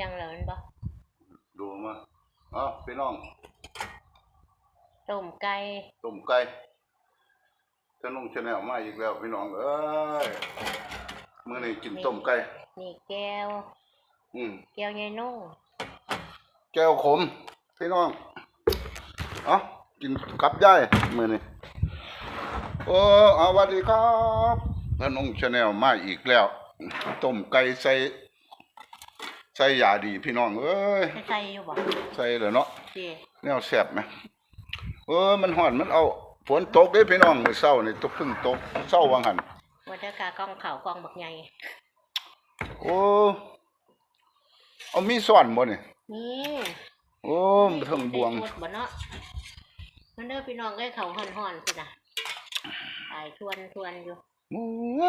ยังเหรอมันบ่ดูมาเอ้าพี่น้องต้มไก่ต้มไก่ขนมชาแนลมาอีกแล้วพี่น้องเอ้ยมื้อนี้กินต้มไก่นี่แก้ว อืมแก้วใหญ่นุ่งแก้วขมพี่น้องเอ้ากินกับยายมื้อนี้โอ้เอาสวัสดีครับขนมชาแนลมาอีกแล้วต้มไก่ใส่ ใส่ยาดีพี่น้องเอ้ยใส่อยู่บ่ใส่แล้วเนาะเจ้แนวแซ่บไหมเออมันห่อนมันเอาฝนตกเด้พี่น้องมื้อเช้านี่ตกเพิ่งตกเช้าวังหันวัดกากล้องเขากล้องบักใหญ่โอ้เอามีส่วนบ่นี่นี่โอ้มันเทิงบวงใส่ขดบ่เนาะมันเด้อพี่น้องเอ้ยเขาห่อนๆพุ่นน่ะตายทวนทวนอยู่ โอ้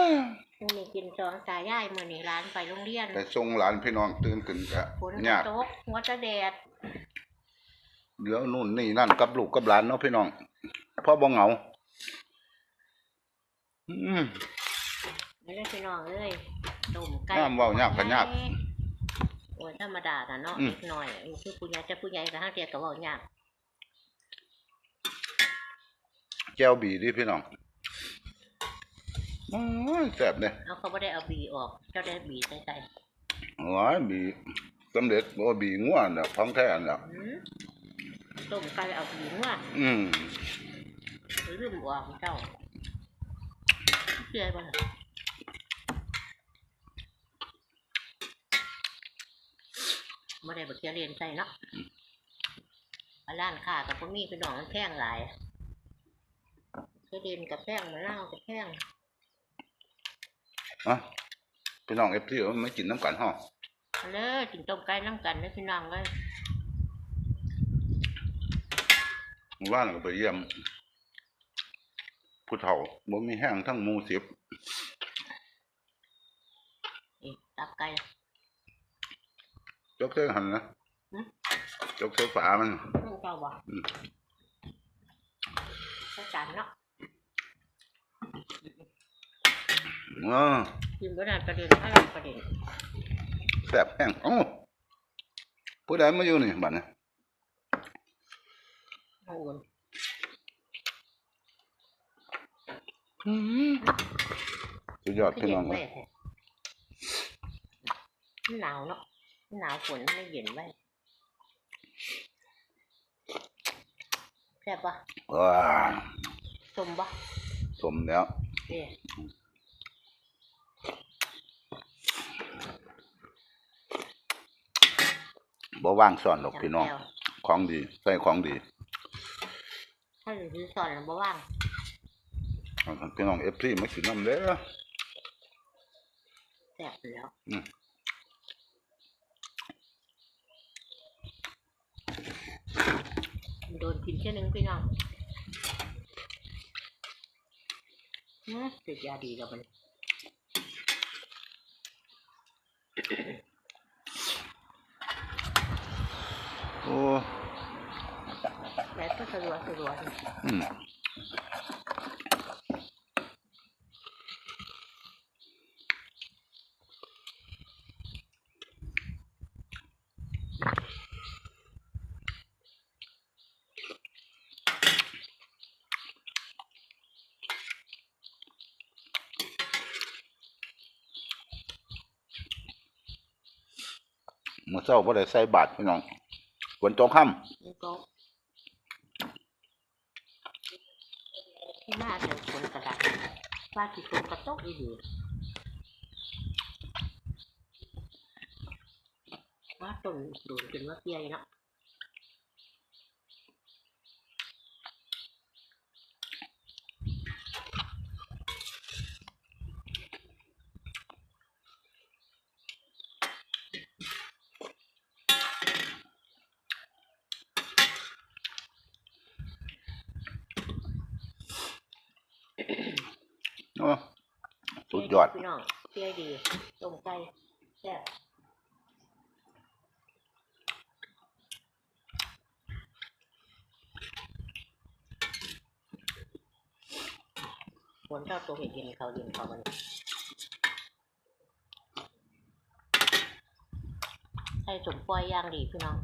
ยมื้อนี้กินสองตายายมื้อนี้ร้านไปโรงเรียนแต่ส่งหลานพี่น้องตื่นขึ้นก็ฝนยากตกหัวจะแดดเดี๋ยวนู่นนี่นั่นกับลูกกับหลานเนาะพี่น้องพ่อบ่เหงา อืมนี่เด้อพี่น้องเอ้ยต้มไก่น้ำเว้ายากก็ยากโอ้ยธรรมดาน่ะเนาะอืมนิดหน่อยอันนี้คือผู้ใหญ่จะผู้ใหญ่ก็ห้างเทียก็เว้ายากแก้วบีดิพี่น้องโอ้ยแซ่บเด้เอาเขาบ่ได้เอาบีออก เจ้าได้บีใส่ใส่โอ้ยบีสำเร็จบ่บีงัวน่ะของแท้น่ะหืมต้มไก่เอาบีงัวอืมลืมออกเจ้าเชื่อบ่ล่ะบ่ได้บ่เทียเรียนใส่เนาะอันร้านค้ากับพวกนี้พี่น้องมันแพงหลายเทียเรียนกับแพงมาเล่ากับแพง อะพี่น้องเอฟซีไม่กินน้ำกันห้อเอาเลยกินต้มไก่น้ำกันเลยพี่น้องเลยว่านก็ไปเยี่ยมผู้เฒ่าบ่มีแห้งทั้งหมูสิบนี่ตับไก่ ยกเส้นหันนะหืมยกเส้นฝามันนึ่งเจ้าบ่อืมใส่จานเนาะ เออกินก็ได้ประเด็นอะไรประเด็นแซ่บแห้งโอ้ผู้ใดมาอยู่นี่บัดนี้โอ้ยสุดยอดพี่น้องเย็เอ้ยไว้แท้มันหนาวเนาะมันหนาวฝนไม่เย็นไว้แซ่บปะว้าสมปะสมแล้วเอ๊ บ่ว่างซ่อนดอกพี่น้องจำแก้วของดี ใส่ของดีถ้าหรือซื้อสอนแล้วบ่ว่างเอาพี่น้องเอฟซีมากินน้ำเด้อแซ่บอยู่แล้วอืมโดนกินแค่นึงพี่น้องอืมติดยาดีแล้วมัน โอ้แล้วก็สะดวกสะดวกอืมมื้อเช้าบ่ได้ใส่บาตรพี่น้อง ฝนตกค่ำนี่ก็ที่หน้าเดี๋ยวฝนกระดาษว่าที่ฝนกระตกอีกอยู่ว่าตรงโดนจนว่าเปียเนาะ โอ้สุด ยอดพี่น้องเปียดีต้มไก่แซ่บฝนเจ้าตัวเห็ดย็นเขาย็นเขามันใส่สมปล่อยย่างดีพี่น้อง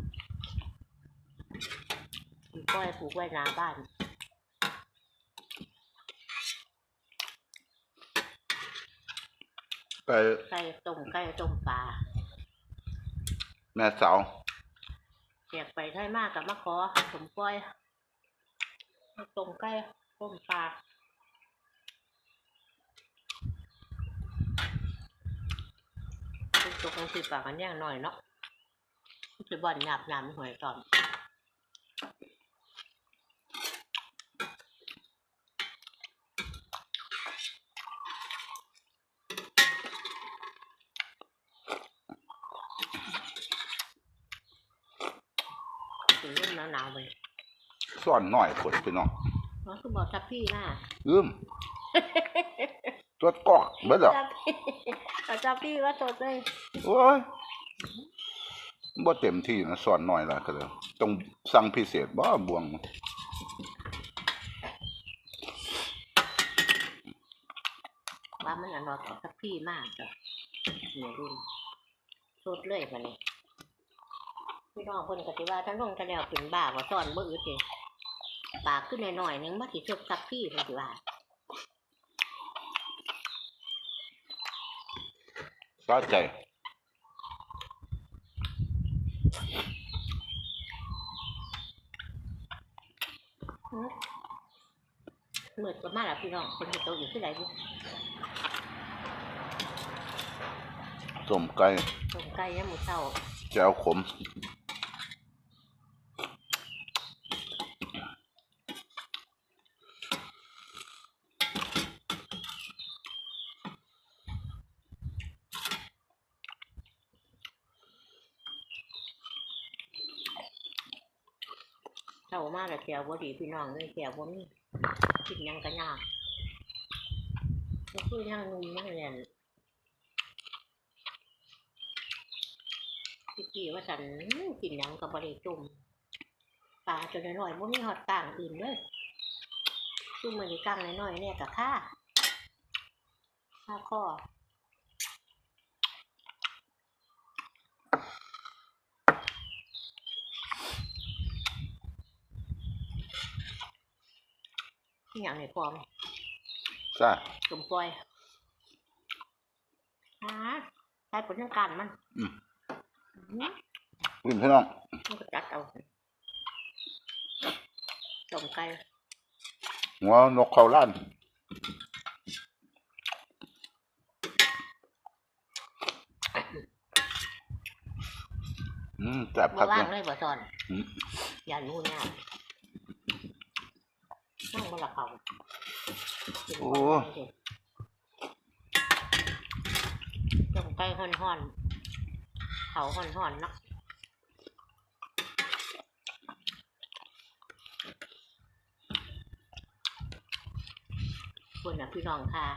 สมปล่อยปลูกไว้หน้าบ้าน ไก่ไก่ต้มไก่ต้มปลาแม่สาวแจกไปไทยมากกับมะขอสมปล่อยต้มไก่ต้มปลาตุกๆกันสิปากกันแย่งหน่อยเนาะคือบอลหยาบหยาบหวยก่อนถึงเรื่องหนาวๆ ไปซ่อนหน่อยคนพี่น้องน้องคือบอกทับพี่น่ะลืมตัวกอกเบิดดอกจับพี่เอาจับพี่ว่าสดเลยโอ้ยบ่เต็มที่นะซ่อนหน่อยละก็เลยต้องสั่งพิเศษบ่บวงว่ามันอันรอต่อทับพี่มากจ้ะเหนือรุ่นสดเลยมาเนี่ย พี่น้องคนก็สิว่าทั้งลงทั้งแล้วเป็นบ้าว่าซ่อนบ่อึดเลยปากขึ้นหน่อยๆนึงมาสิเทียบทับพี่มันสิว่าสาใจอื้อมืดก็มาแล้วพี่น้องคนที่โตอยู่ที่ไหนบุต้มไก่ตรงใกล้ยังหมูเศร้าแจ่วขม เศร้ามากแล้วแถวบ่ดีพี่น้องเลยแถวบ่มีกินยังก็ยากก็คือยังนุ่มยังเรียนพี่กี้ว่าสันกินยังก็บ่ได้จุ่มปลาจนน้อยบ่มีฮอดต่างอื่นเลยซุ่มมือนี้กังน้อยๆเนี่ยก็ค่าค่าข้อ ที่อย่างในพร้อมซ่าสมปล่อยฮะใช้ผลทางการมันอืมอืมพี่พี่น้องมันก็จัดเอาสมไก่หัวนกเขาล้านอืมแซ่บคับ่กว่างเนี่ยเลยบ่สอนอืม อย่ารู้เนี่ย นั่งบ่ละเขากินบ่ได้เด้สมไก่ห่อนๆเขาห่อนๆเนาะคนน่ะพี่น้องค่ะ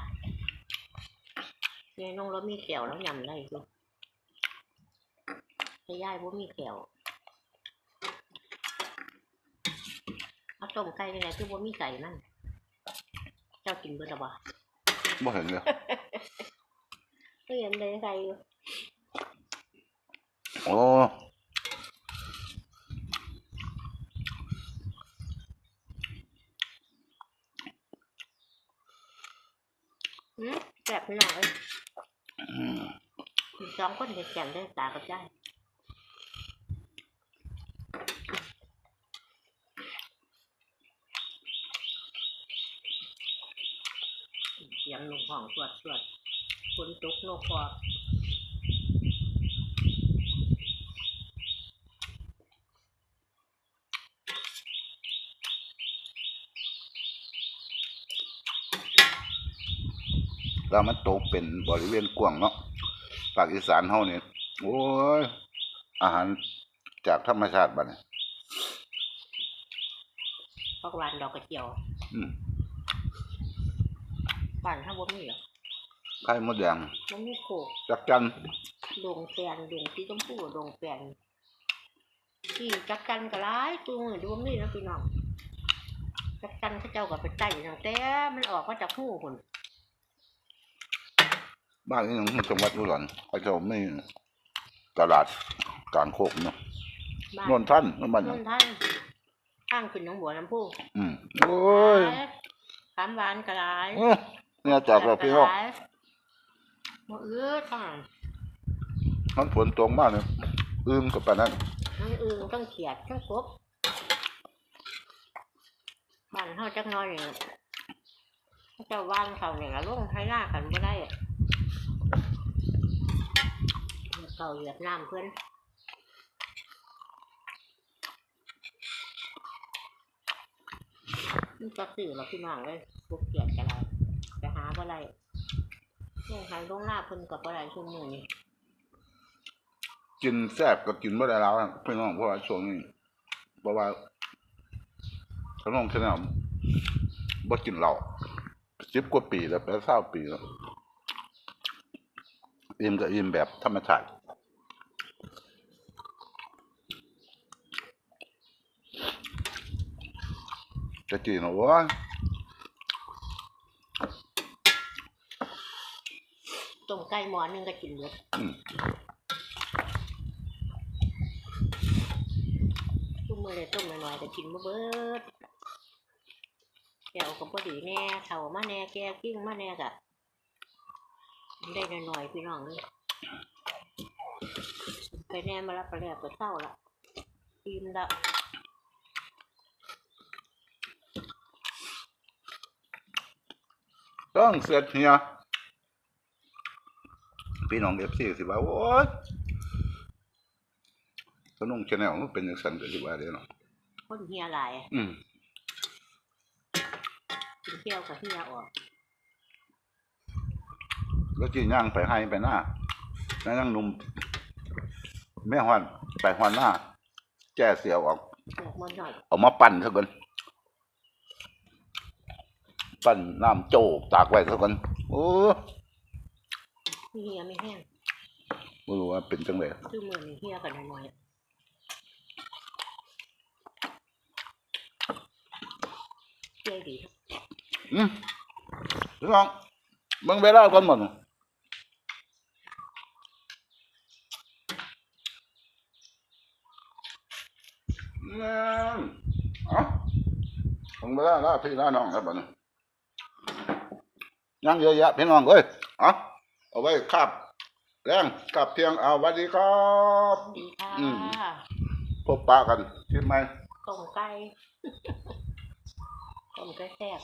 ยายน้องรถมีแขวแล้วยำได้อยู่แต่ยายบ่มีแขว เอาต้มไก่ยังไงคือบ่มีไก่นั่นเจ้ากินเบิดแล้วบ่บ่เห็นเลยก็ยังได้ไก่อยู่โอ้หืมแซ่บพี่น้องเอ้ยอืมกินสองคนเห็ดแกงได้ตากับยา ยเสียงลงห้องสวดสวดฝนตกโลกพอแล้วมันตกเป็นบริเวณกว้างเนาะภาคอีสานเฮาเนี่ยโอ้ย อาหารจากธรรมชาติบัดนี้พักหวานดอกกระเจียว อืม บ้านถ้าบ่มีหรอกไข่มดแดงบ่มีโขกจักจันดงแฟนดงที่ต้องพูดดงแฟนที่จักกันก็ร้ายตัวมือดูนี่นะพี่น้องจักกันเขาเจ้าก็ไปไต่ตั้งแต่มันออกมาจากหูคนบ้านนี้ของจังหวัดอุดรเขาเจะไม่ตลาดกลางโคกเนาะบ้านนนท่านนั่นบ้านหนยังนท่านข้างขึ้นหน้องบัวลำพูอืมโอ้ยขามหวานกระไรเอ้อ เนี่ยจากเราพี่น้องมาเอื้อท่านมันฝนตกมากเลยอึมกับปานนั้นทั้งอึงทั้งเขียดทั้งกบบ้านเฮาจักหน้อยเนี่ยเจ้าบ้านเขาเนี่ยลงไทยหน้ากันบ่ได้เก่าเหยียดน้ำเพื่อนมันจะสื่อเราพี่น้องเลยพวกเขียดกันไรไปหา บ่ได้เนี่ยหายลงหน้าเพิ่นกับบ่ได้ช่วงนี้กินแซ่บก็กินไม่ได้แล้วอะพี่น้องเพราะว่าช่วงนี้เพราะว่าขนมชนะบ่กินเหล้าสิบกว่าปีแล้วแปดเศร้าปีแล้วอิ่มก็อิ่มแบบธรรมชาติจะกินเอวะ ต้มไก่หมอหนึงก็กินเบิดตุ้มมือเลยต้มหน่อยๆก็กินบ่เบิดแกวก็บ่ดีแน่เฒ่ามาแน่แกกิ้งมาแน่ก็ได้หน่อยๆพี่น้องเลยไปแน่มาแล้วไปแล้วก็เศร้าละอิ่มละต้องเสร็จเฮีย พี่น้องเอฟซีสิว่าโอ้ยขนมชาแนลมันเป็นอย่างสันก็สิว่าเด้เนาะคนเฮียหลายอืมกินเที่ยวกับเฮียออกแล้วจีย่างไปให้ไปหน้าแล้วนั่งหนุ่มแม่ฮอนไปฮอนหน้าแก้เสียวออกเลือกมันหน่อยเอามาปั่นซะก่อนปั่นน้ำโจกตากไว้ซะก่อนโอ้ เฮียไม่แห้งไม่รู้ว่าเป็นจังไดคือมือนี่เฮียกันหน่อยๆเฮียดีอืมพี่น้องเบิ่งเวลาก่อนหมดนั่นเอะเบิ่งเวลาแล้วพี่น้าน้องครับบัดนี้ยังเยอะแยะพี่น้องเอ้ยเอะ เอาไว้คาบแรงคาบเที่ยงเอาสวัสดีครับดีค่ะอืมพบปะกันใช่ไหม ต้มไก่ต้มไก่แซ่บ